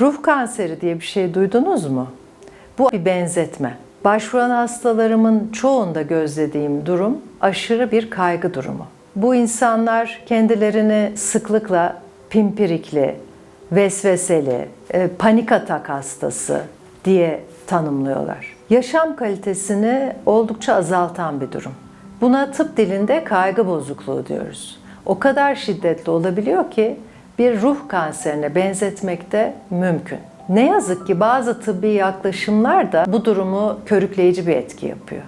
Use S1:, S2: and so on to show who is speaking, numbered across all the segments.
S1: Ruh kanseri diye bir şey duydunuz mu? Bu bir benzetme. Başvuran hastalarımın çoğunda gözlediğim durum aşırı bir kaygı durumu. Bu insanlar kendilerini sıklıkla pimpirikli, vesveseli, e, panik atak hastası diye tanımlıyorlar. Yaşam kalitesini oldukça azaltan bir durum. Buna tıp dilinde kaygı bozukluğu diyoruz. O kadar şiddetli olabiliyor ki bir ruh kanserine benzetmek de mümkün. Ne yazık ki bazı tıbbi yaklaşımlar da bu durumu körükleyici bir etki yapıyor.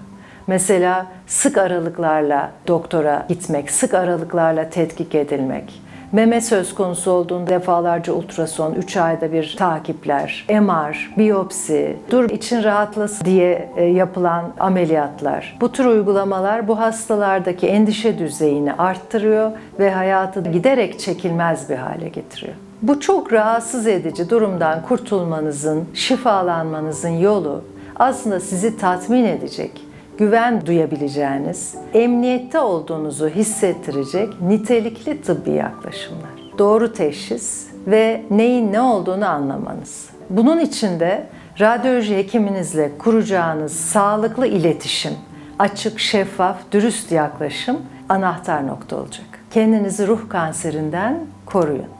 S1: Mesela sık aralıklarla doktora gitmek, sık aralıklarla tetkik edilmek, meme söz konusu olduğunda defalarca ultrason, 3 ayda bir takipler, MR, biyopsi, dur için rahatlasın diye e, yapılan ameliyatlar. Bu tür uygulamalar bu hastalardaki endişe düzeyini arttırıyor ve hayatı giderek çekilmez bir hale getiriyor. Bu çok rahatsız edici durumdan kurtulmanızın, şifalanmanızın yolu aslında sizi tatmin edecek, güven duyabileceğiniz, emniyette olduğunuzu hissettirecek nitelikli tıbbi yaklaşımlar. Doğru teşhis ve neyin ne olduğunu anlamanız. Bunun için de radyoloji hekiminizle kuracağınız sağlıklı iletişim, açık, şeffaf, dürüst yaklaşım anahtar nokta olacak. Kendinizi ruh kanserinden koruyun.